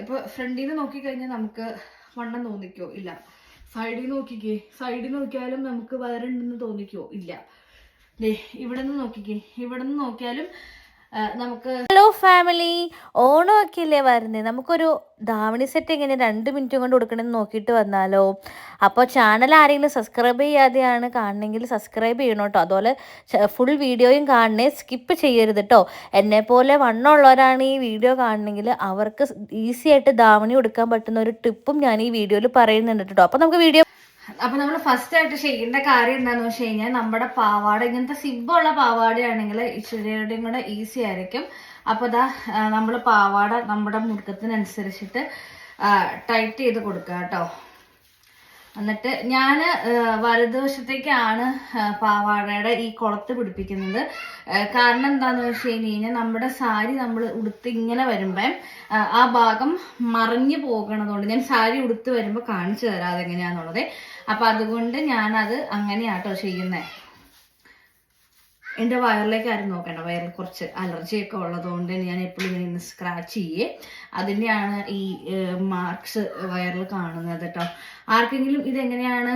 ഇപ്പൊ ഫ്രണ്ടിൽ നിന്ന് നോക്കിക്കഴിഞ്ഞാൽ നമുക്ക് വണ്ണം തോന്നിക്കോ? ഇല്ല. സൈഡിൽ നോക്കിക്കേ. സൈഡിൽ നോക്കിയാലും നമുക്ക് വയറുണ്ടെന്ന് തോന്നിക്കോ? ഇല്ല. ദേ ഇവിടെ നിന്ന് നോക്കിക്കേ. ഇവിടെ നിന്ന് നോക്കിയാലും നമുക്ക് ഹലോ ഫാമിലി ഓണമൊക്കെ അല്ലേ വരുന്നത് നമുക്കൊരു ധാവണി സെറ്റ് എങ്ങനെ രണ്ട് മിനിറ്റ് കൊണ്ട് കൊടുക്കണമെന്ന് നോക്കിയിട്ട് വന്നാലോ. അപ്പോൾ ചാനൽ ആരെങ്കിലും സബ്സ്ക്രൈബ് ചെയ്യാതെയാണ് കാണണമെങ്കിൽ സബ്സ്ക്രൈബ് ചെയ്യണം കേട്ടോ. അതുപോലെ ഫുൾ വീഡിയോയും കാണണേ സ്കിപ്പ് ചെയ്യരുത് കേട്ടോ എന്നെപ്പോലെ വണ്ണമുള്ളവരാണ് ഈ വീഡിയോ കാണണമെങ്കിൽ അവർക്ക് ഈസി ആയിട്ട് ധാവണി കൊടുക്കാൻ പറ്റുന്ന ഒരു ടിപ്പും ഞാൻ ഈ വീഡിയോയിൽ പറയുന്നുണ്ട് കേട്ടോ അപ്പോൾ നമുക്ക് വീഡിയോ അപ്പൊ നമ്മൾ ഫസ്റ്റ് ആയിട്ട് ചെയ്യേണ്ട കാര്യം എന്താന്ന് വെച്ച് കഴിഞ്ഞാൽ നമ്മുടെ പാവാട ഇങ്ങനത്തെ സിബുള്ള പാവാടയാണെങ്കിൽ ഇച്ചിരിയുടെയും കൂടെ ഈസി ആയിരിക്കും. അപ്പൊ ഇതാ നമ്മൾ പാവാട നമ്മുടെ മുറുക്കത്തിനനുസരിച്ചിട്ട് ടൈറ്റ് ചെയ്ത് കൊടുക്കുക കേട്ടോ. എന്നിട്ട് ഞാൻ വലതുവശത്തേക്കാണ് പാവാടയുടെ ഈ കുളത്ത് പിടിപ്പിക്കുന്നത്. കാരണം എന്താന്ന് വെച്ച് കഴിഞ്ഞ് കഴിഞ്ഞാൽ നമ്മുടെ സാരി നമ്മൾ ഉടുത്ത് ഇങ്ങനെ വരുമ്പം ആ ഭാഗം മറിഞ്ഞു പോകണതുകൊണ്ട് ഞാൻ സാരി ഉടുത്ത് വരുമ്പോൾ കാണിച്ചു തരാം അതെങ്ങനെയാണെന്നുള്ളത് അപ്പം അതുകൊണ്ട് ഞാനത് അങ്ങനെയാട്ടോ ചെയ്യുന്നത് എന്റെ വയറിലേക്ക് ആരും നോക്കണ്ട വയറിൽ കുറച്ച് അലർജിയൊക്കെ ഉള്ളതുകൊണ്ട് ഞാൻ എപ്പോഴും ഇങ്ങനെ സ്ക്രാച്ച് ചെയ്യേ. അതിന്റെയാണ് ഈ മാർക്സ് വയറിൽ കാണുന്നത് കേട്ടോ ആർക്കെങ്കിലും ഇതെങ്ങനെയാണ്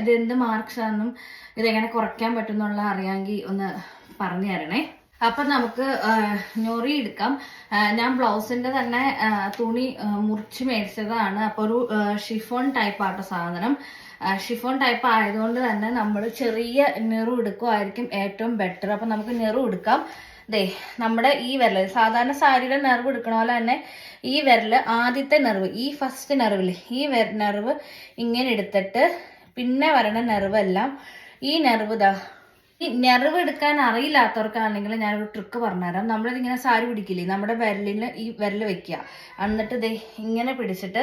ഇതെന്ത് മാർക്സ് ആണെന്നും ഇതെങ്ങനെ കുറയ്ക്കാൻ പറ്റുന്നുള്ള അറിയാമെങ്കിൽ ഒന്ന് പറഞ്ഞു തരണേ. അപ്പം നമുക്ക് ഞൊറി എടുക്കാം. ഞാൻ ബ്ലൗസിന്റെ തന്നെ തുണി മുറിച്ച് മേടിച്ചതാണ്. അപ്പോൾ ഒരു ഷിഫോൺ ടൈപ്പ് ആട്ടോ സാധനം. ഷിഫോൺ ടൈപ്പ് ആയതുകൊണ്ട് തന്നെ നമ്മൾ ചെറിയ നെറു എടുക്കുമായിരിക്കും ഏറ്റവും ബെറ്റർ അപ്പം നമുക്ക് നെറു എടുക്കാം. ദേ നമ്മുടെ ഈ വിരൽ സാധാരണ സാരിയുടെ നെർവ് എടുക്കണ പോലെ തന്നെ ഈ വിരൽ ആദ്യത്തെ നെർവ് ഈ ഫസ്റ്റ് നെർവിൽ ഈ നെർവ് ഇങ്ങനെ എടുത്തിട്ട് പിന്നെ വരണ നെർവ് എല്ലാം ഈ നെർവ് ഇതാ ഈ നെർവ് എടുക്കാൻ അറിയില്ലാത്തവർക്കാണെങ്കിൽ ഞാനൊരു ട്രിക്ക് പറഞ്ഞുതരാം. നമ്മളിതിങ്ങനെ സാരി പിടിക്കില്ലേ? നമ്മുടെ വിരലിന് ഈ വിരൽ വെക്കുക. എന്നിട്ട് ദേ ഇങ്ങനെ പിടിച്ചിട്ട്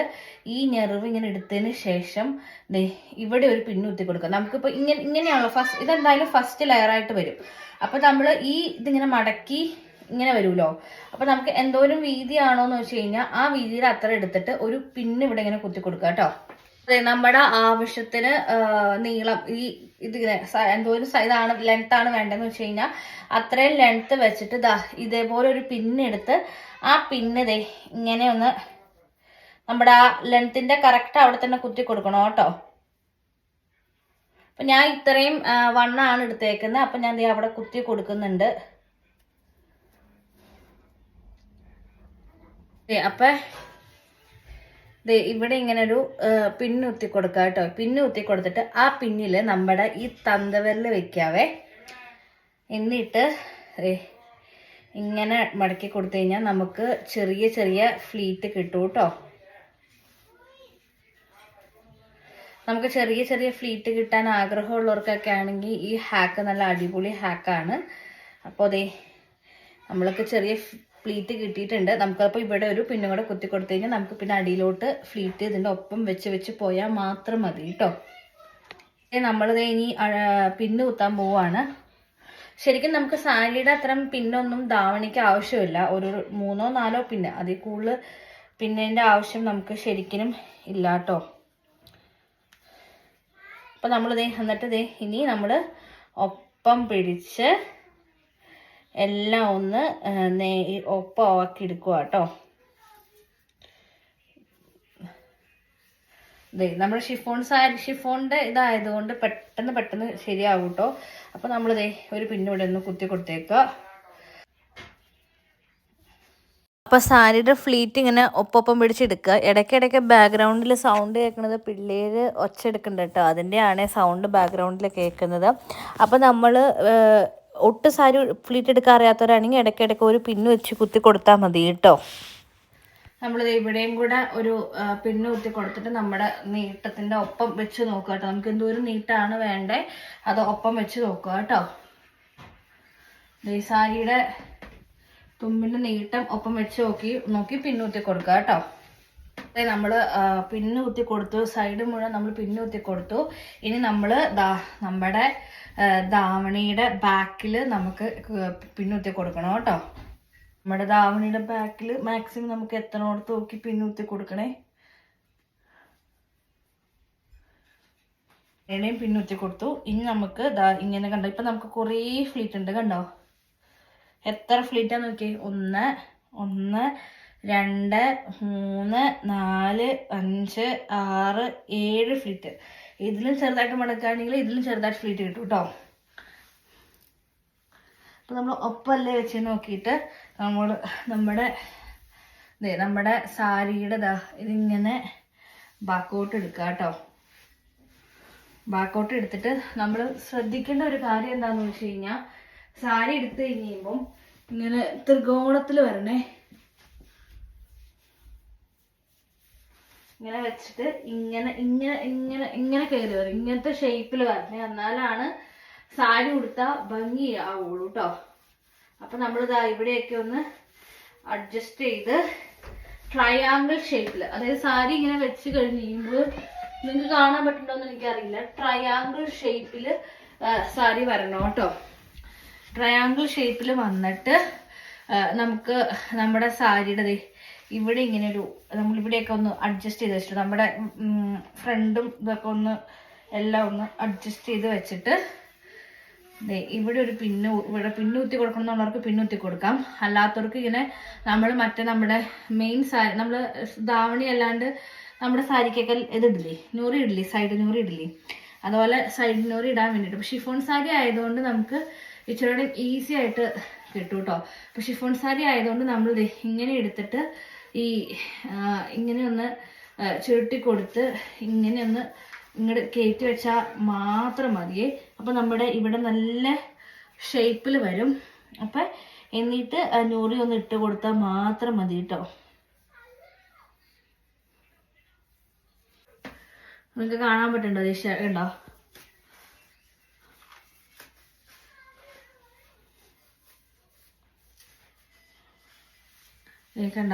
ഈ നെറവ് ഇങ്ങനെ എടുത്തതിന് ശേഷം ദേ ഇവിടെ ഒരു പിന്നു കുത്തി കൊടുക്കുക. നമുക്കിപ്പോൾ ഇങ്ങനെ ഇങ്ങനെയാണല്ലോ ഫസ്റ്റ് ഇതെന്തായാലും ഫസ്റ്റ് ലെയറായിട്ട് വരും. അപ്പോൾ നമ്മൾ ഈ ഇതിങ്ങനെ മടക്കി ഇങ്ങനെ വരുമല്ലോ അപ്പോൾ നമുക്ക് എന്തോരം വീതിയാണോ എന്ന് വെച്ച് കഴിഞ്ഞാൽ ആ വീതിയിൽ അത്ര എടുത്തിട്ട് ഒരു പിന്ന് ഇവിടെ ഇങ്ങനെ കുത്തി കൊടുക്കുക കേട്ടോ. നമ്മുടെ ആവശ്യത്തിന് നീളം ഈ ഇതിങ്ങനെ എന്തോ ഒരു ഇതാണ് ലെങ്ത് ആണ് വേണ്ടതെന്ന് വെച്ച് കഴിഞ്ഞാൽ അത്രയും ലെങ്ത് വെച്ചിട്ട് ദാ ഇതേപോലെ ഒരു പിന്നെടുത്ത് ആ പിന്ന് ഇങ്ങനെ ഒന്ന് നമ്മുടെ ആ ലെങ്ത്തിന്റെ കറക്റ്റ് അവിടെ തന്നെ കുത്തി കൊടുക്കണം കേട്ടോ. അപ്പൊ ഞാൻ ഇത്രയും വണ്ണാണ് എടുത്തേക്കുന്നത്. അപ്പൊ ഞാൻ അവിടെ കുത്തി കൊടുക്കുന്നുണ്ട്. അപ്പൊ ഇവിടെ ഇങ്ങനെ ഒരു പിന്ന് കുത്തി കൊടുക്കുക കേട്ടോ. പിന്ന് കുത്തി കൊടുത്തിട്ട് ആ പിന്നിൽ നമ്മുടെ ഈ തന്തവരിൽ വെക്കാവേ. എന്നിട്ട് ഇങ്ങനെ മടക്കി കൊടുത്തു കഴിഞ്ഞാൽ നമുക്ക് ചെറിയ ചെറിയ ഫ്ലീറ്റ് കിട്ടും കേട്ടോ. നമുക്ക് ചെറിയ ചെറിയ ഫ്ലീറ്റ് കിട്ടാൻ ആഗ്രഹമുള്ളവർക്കൊക്കെ ആണെങ്കിൽ ഈ ഹാക്ക് നല്ല അടിപൊളി ഹാക്കാണ്. അപ്പോൾ അതെ നമ്മൾക്ക് ചെറിയ ഫ്ലീറ്റ് കിട്ടിയിട്ടുണ്ട്. നമുക്കപ്പോൾ ഇവിടെ ഒരു പിന്നും കൂടെ കുത്തി കൊടുത്തു കഴിഞ്ഞാൽ നമുക്ക് പിന്നെ അടിയിലോട്ട് ഫ്ലീറ്റ് ഇതിന്റെ ഒപ്പം വെച്ച് വെച്ച് പോയാൽ മാത്രം മതി കേട്ടോ നമ്മളിത് ഇനി പിന്ന് കുത്താൻ പോവാണ്. ശരിക്കും നമുക്ക് സാരിയുടെ അത്രയും പിന്നൊന്നും ധാവണിക്ക് ആവശ്യമില്ല. ഒരു മൂന്നോ നാലോ പിന്നെ. അതിൽ കൂടുതൽ പിന്നേന്റെ ആവശ്യം നമുക്ക് ശരിക്കും ഇല്ല കേട്ടോ അപ്പം നമ്മളിതേ എന്നിട്ട് ദേ ഇനി നമ്മൾ ഒപ്പം പിടിച്ച് എല്ലാം ഒന്ന് ഒപ്പമാക്കി എടുക്കുക കേട്ടോ. ദേ നമ്മുടെ ഷിഫോൺ സാരി ഷിഫോണിന്റെ ഇതായതുകൊണ്ട് പെട്ടെന്ന് പെട്ടെന്ന് ശരിയാവും കേട്ടോ. നമ്മൾ ദേ ഒരു പിന്നൂടെ ഒന്ന് കുത്തി കൊടുത്തേക്കുക അപ്പോൾ സാരിയുടെ ഫ്ലീറ്റ് ഇങ്ങനെ ഒപ്പൊപ്പം പിടിച്ചെടുക്കുക. ഇടയ്ക്കിടയ്ക്ക് ബാക്ക്ഗ്രൗണ്ടിൽ സൗണ്ട് കേൾക്കുന്നത് പിള്ളേർ ഒച്ച എടുക്കുന്നുണ്ട് കേട്ടോ. അതിന്റെയാണ് സൗണ്ട് ബാക്ക്ഗ്രൗണ്ടിൽ കേൾക്കുന്നത്. അപ്പോൾ നമ്മൾ ഒട്ട് സാരി പ്ലീറ്റ് എടുക്കാൻ അറിയാത്തവരാണെങ്കിൽ ഇടയ്ക്കിടയ്ക്ക് ഒരു പിന്ന് വെച്ച് കുത്തി കൊടുത്താൽ മതി കേട്ടോ. നമ്മൾ ഇവിടെയും കൂടെ ഒരു പിന്ന് കുത്തി കൊടുത്തിട്ട് നമ്മുടെ നീട്ടത്തിന്റെ ഒപ്പം വെച്ച് നോക്കുക കേട്ടോ. നമുക്ക് എന്തോരം നീട്ടാണ് വേണ്ടേ. അത് ഒപ്പം വെച്ച് നോക്കുക കേട്ടോ. സാരിയുടെ തുമ്പിന്റെ നീട്ടം ഒപ്പം വെച്ച് നോക്കി നോക്കി പിന്നുകുത്തി കൊടുക്കുക കേട്ടോ. ആ, പിന്ന് കുത്തി കൊടുത്തു. സൈഡ് മുഴുവൻ നമ്മൾ പിന്ന് കുത്തി കൊടുത്തു. ഇനി നമ്മൾ ദാ നമ്മുടെ ധാവണിയുടെ ബാക്കിൽ നമുക്ക് പിന്ന് കുത്തി കൊടുക്കണം കേട്ടോ. നമ്മുടെ ധാവണിയുടെ ബാക്കിൽ മാക്സിമം നമുക്ക് എത്തണോടത്ത് നോക്കി പിന്നുകുത്തി കൊടുക്കണേ? ഇടയും പിന്നുകുത്തി കൊടുത്തു. ഇനി നമുക്ക് ഇങ്ങനെ കണ്ടോ ഇപ്പം നമുക്ക് കുറേ ഫ്ലീറ്റ് ഉണ്ട് കണ്ടോ? എത്ര ഫ്ലീറ്റാന്ന് നോക്കി ഒന്ന് ഒന്ന് രണ്ട് മൂന്ന് നാല് അഞ്ച് ആറ് ഏഴ് ഫ്ലീറ്റ് ഇതിലും ചെറുതായിട്ട് മടക്കുകയാണെങ്കിൽ ഇതിലും ചെറുതായിട്ട് ഫ്ലീറ്റ് കിട്ടും കേട്ടോ അപ്പോൾ നമ്മൾ ഒപ്പല്ലേ വെച്ച് നോക്കിയിട്ട് നമ്മൾ നമ്മുടെ ദേ നമ്മുടെ സാരിയുടെ ദാ ഇതിങ്ങനെ ബാക്കോട്ട് എടുക്കുക കേട്ടോ ബാക്കോട്ട് എടുത്തിട്ട് നമ്മൾ ശ്രദ്ധിക്കേണ്ട ഒരു കാര്യം എന്താണെന്ന് വെച്ച് കഴിഞ്ഞാൽ സാരി എടുത്തു കഴിയുമ്പം ഇങ്ങനെ ത്രികോണത്തിൽ വരണേ. ഇങ്ങനെ വെച്ചിട്ട് ഇങ്ങനെ ഇങ്ങനെ ഇങ്ങനെ ഇങ്ങനെ കയറി വരും. ഇങ്ങനത്തെ ഷേപ്പിൽ വരണേ. എന്നാലാണ് സാരി ഉടുത്താൽ ഭംഗിയാവുള്ളൂ കേട്ടോ അപ്പൊ നമ്മൾ ഇതാ ഇവിടെയൊക്കെ ഒന്ന് അഡ്ജസ്റ്റ് ചെയ്ത് ട്രയാങ്കിൾ ഷേപ്പിൽ അതായത് സാരി ഇങ്ങനെ വെച്ച് കഴിഞ്ഞ് കഴിയുമ്പോൾ നിങ്ങൾക്ക് കാണാൻ പറ്റുന്നുണ്ടോ എന്ന് എനിക്കറിയില്ല ട്രയാങ്കിൾ ഷേപ്പിൽ സാരി വരണം കേട്ടോ ട്രയാങ്കിൾ ഷേപ്പിൽ വന്നിട്ട് നമുക്ക് നമ്മുടെ സാരിയുടെ ഇവിടെ ഇങ്ങനെ ഒരു നമ്മൾ ഇവിടെയൊക്കെ ഒന്ന് അഡ്ജസ്റ്റ് ചെയ്ത് വെച്ചിട്ട് നമ്മുടെ ഫ്രണ്ടും ഇതൊക്കെ ഒന്ന് എല്ലാം ഒന്ന് അഡ്ജസ്റ്റ് ചെയ്ത് വെച്ചിട്ട് ഇവിടെ ഒരു പിന്ന് ഇവിടെ പിന്നൂത്തി കൊടുക്കണം എന്നുള്ളവർക്ക് പിന്നൂത്തി കൊടുക്കാം. അല്ലാത്തവർക്ക് ഇങ്ങനെ നമ്മൾ മറ്റേ നമ്മുടെ മെയിൻ സാരി നമ്മൾ ധാവണി അല്ലാണ്ട് നമ്മുടെ സാരിക്കൊക്കെ ഇതിടില്ലേ നൂറി ഇടില്ലേ? സൈഡ് നൂറി ഇടില്ലേ? അതുപോലെ സൈഡ് നൂറി ഇടാൻ വേണ്ടിയിട്ട്. ഷിഫോൺ സാരി ആയതുകൊണ്ട് നമുക്ക് ഇച്ചിരി ഈസി ആയിട്ട് കിട്ടും കേട്ടോ അപ്പോൾ ഷിഫോൺ സാരി ആയതുകൊണ്ട് നമ്മൾ ഇങ്ങനെ എടുത്തിട്ട് ഈ ഇങ്ങനെ ഒന്ന് ചുരുട്ടി കൊടുത്ത് ഇങ്ങനെ ഒന്ന് ഇങ്ങോട്ട് കയറ്റി വെച്ചാൽ മാത്രം മതിയേ. അപ്പം നമ്മുടെ ഇവിടെ നല്ല ഷേപ്പിൽ വരും. അപ്പം എന്നിട്ട് ഞൂറി ഒന്ന് ഇട്ട് കൊടുത്താൽ മാത്രം മതി കേട്ടോ. നിങ്ങൾക്ക് കാണാൻ പറ്റുന്നുണ്ടോ ദിശ ഉണ്ടോ കണ്ട?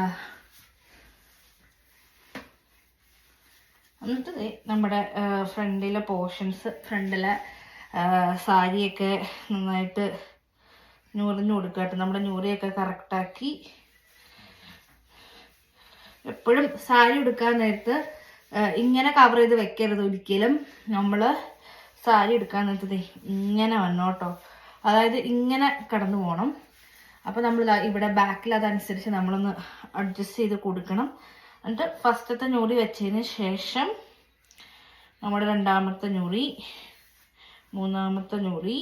എന്നിട്ട് നമ്മുടെ ഫ്രണ്ടിലെ പോർഷൻസ് ഫ്രണ്ടിലെ സാരിയൊക്കെ നന്നായിട്ട് ഞൂറിഞ്ഞു കേട്ടോ. നമ്മുടെ ഞൂറിയൊക്കെ കറക്റ്റാക്കി എപ്പോഴും സാരി എടുക്കാൻ നേരത്ത് ഇങ്ങനെ കവർ ചെയ്ത് വെക്കരുത് ഒരിക്കലും. നമ്മൾ സാരി എടുക്കാൻ നേരത്ത് ഇങ്ങനെ വന്നോട്ടോ അതായത് ഇങ്ങനെ കടന്നു പോകണം അപ്പോൾ നമ്മൾ ഇവിടെ ബാക്കിൽ അതനുസരിച്ച് നമ്മളൊന്ന് അഡ്ജസ്റ്റ് ചെയ്ത് കൊടുക്കണം. എന്നിട്ട് ഫസ്റ്റത്തെ ഞൂറി വെച്ചതിന് ശേഷം നമ്മുടെ രണ്ടാമത്തെ ഞൂറി മൂന്നാമത്തെ ഞൂറി.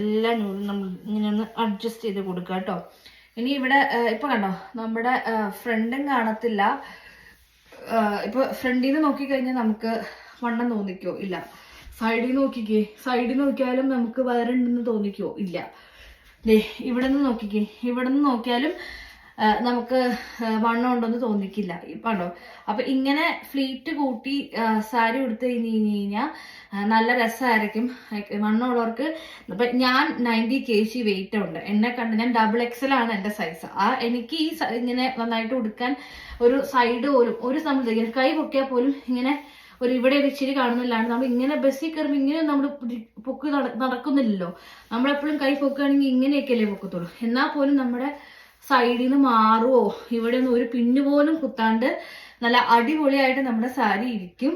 എല്ലാ ഞൂറും നമ്മൾ ഇങ്ങനെ ഒന്ന് അഡ്ജസ്റ്റ് ചെയ്ത് കൊടുക്കുക കേട്ടോ. ഇനി ഇവിടെ ഇപ്പൊ കണ്ടോ? നമ്മുടെ ഫ്രണ്ടും കാണത്തില്ല. ഇപ്പോൾ ഫ്രണ്ടിൽ നിന്ന് നോക്കിക്കഴിഞ്ഞാൽ നമുക്ക് വണ്ണം തോന്നിക്കോ? ഇല്ല. സൈഡിൽ നോക്കിക്കേ. സൈഡിൽ നോക്കിയാലും നമുക്ക് വയറുണ്ടെന്ന് തോന്നിക്കോ? ഇല്ല. ദേ ഇവിടെ നിന്ന് നോക്കിക്കേ. ഇവിടെ നിന്ന് നോക്കിയാലും നമുക്ക് വണ്ണം ഉണ്ടെന്ന് തോന്നിക്കില്ല. ഇപ്പണ്ടോ അപ്പം ഇങ്ങനെ ഫ്ലീറ്റ് കൂട്ടി സാരി ഉടുത്ത് കഴിഞ്ഞ് കഴിഞ്ഞ് കഴിഞ്ഞാൽ നല്ല രസമായിരിക്കും വണ്ണമുള്ളവർക്ക് ഇപ്പം ഞാൻ നയന്റി കെ ജി വെയിറ്റ് ഉണ്ട്. എന്നെ കണ്ട് ഞാൻ ഡബിൾ എക്സൽ ആണ് എന്റെ സൈസ് ആ എനിക്ക് ഈ ഇങ്ങനെ നന്നായിട്ട് ഉടുക്കാൻ ഒരു സൈഡ് പോലും ഒരു സമയത്ത് കൈ പൊക്കിയാൽ പോലും ഇങ്ങനെ ഒരു ഇവിടെ ഒരു ഇച്ചിരി കാണുന്നില്ലാണ്ട് നമ്മൾ ഇങ്ങനെ ബസ്സിൽ കയറുമ്പോൾ ഇങ്ങനെ നമ്മൾ പൊക്കി നട- നടക്കുന്നില്ലല്ലോ. നമ്മളെപ്പോഴും കൈ പൊക്കുകയാണെങ്കിൽ ഇങ്ങനെയൊക്കെയല്ലേ പൊക്കത്തുള്ളൂ. എന്നാൽ പോലും നമ്മുടെ സൈഡിൽ നിന്ന് മാറുമോ ഇവിടെ ഒന്നും ഒരു പിന്നു പോലും കുത്താണ്ട് നല്ല അടിപൊളിയായിട്ട് നമ്മുടെ സാരി ഇരിക്കും.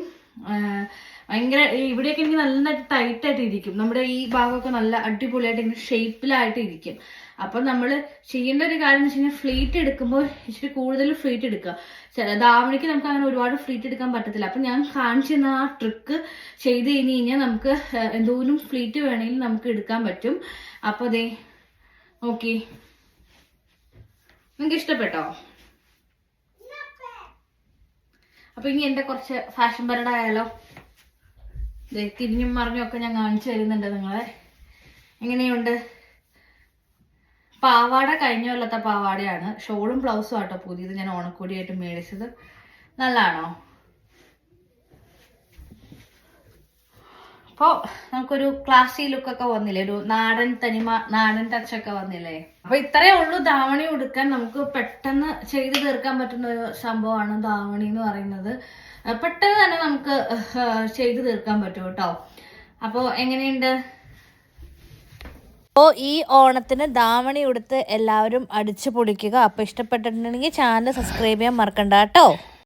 ഭയങ്കര ഇവിടെയൊക്കെ എനിക്ക് നല്ല ടൈറ്റ് ആയിട്ട് ഇരിക്കും. നമ്മുടെ ഈ ഭാഗമൊക്കെ നല്ല അടിപൊളിയായിട്ട് ഇങ്ങനെ ഷേപ്പിലായിട്ട് ഇരിക്കും. അപ്പം നമ്മൾ ചെയ്യേണ്ട ഒരു കാര്യം എന്ന് വെച്ച് കഴിഞ്ഞാൽ ഫ്ലീറ്റ് എടുക്കുമ്പോൾ ഇച്ചിരി കൂടുതൽ ഫ്ലീറ്റ് എടുക്കുക. ചില ധാവണിക്ക് നമുക്ക് അങ്ങനെ ഒരുപാട് ഫ്ലീറ്റ് എടുക്കാൻ പറ്റത്തില്ല. അപ്പം ഞാൻ കാണിച്ചു തന്ന ആ ട്രിക്ക് ചെയ്ത് കഴിഞ്ഞ് കഴിഞ്ഞാൽ നമുക്ക് എന്തോലും ഫ്ലീറ്റ് വേണമെങ്കിൽ നമുക്ക് എടുക്കാൻ പറ്റും. അപ്പോൾ അതെ നോക്കി നിങ്ങൾക്ക് ഇഷ്ടപ്പെട്ടോ? അപ്പൊ ഇനി എന്റെ കുറച്ച് ഫാഷൻ പരേഡ് ആയാലോ? തിരിഞ്ഞും മറിഞ്ഞും ഒക്കെ ഞാൻ കാണിച്ചു തരുന്നുണ്ട് നിങ്ങളെ. എങ്ങനെയുണ്ട്? പാവാട കഴിഞ്ഞ കൊല്ലത്തെ പാവാടയാണ്. ഷോളും ബ്ലൗസും ആട്ടോ പുതിയത്. ഞാൻ ഓണക്കോടിയായിട്ട് മേടിച്ചത്. നല്ലതാണോ? അപ്പോൾ നമുക്കൊരു ക്ലാസി ലുക്കൊക്കെ വന്നില്ലേ? ഒരു നാടൻ തനിമ നാടൻ ടച്ച് ഒക്കെ വന്നില്ലേ? അപ്പൊ ഇത്രയേ ഉള്ളൂ ധാവണി ഉടുക്കാൻ. നമുക്ക് പെട്ടെന്ന് ചെയ്തു തീർക്കാൻ പറ്റുന്ന ഒരു സംഭവമാണ് ധാവണി എന്ന് പറയുന്നത്. പെട്ടെന്ന് തന്നെ നമുക്ക് ചെയ്ത് തീർക്കാൻ പറ്റും കേട്ടോ. അപ്പോൾ എങ്ങനെയുണ്ട്? അപ്പോൾ ഈ ഓണത്തിന് ദാവണി ഉടുത്ത് എല്ലാവരും അടിച്ചു പൊളിക്കുക. അപ്പോൾ ഇഷ്ടപ്പെട്ടിട്ടുണ്ടെങ്കിൽ ചാനൽ സബ്സ്ക്രൈബ് ചെയ്യാൻ മറക്കണ്ട കേട്ടോ.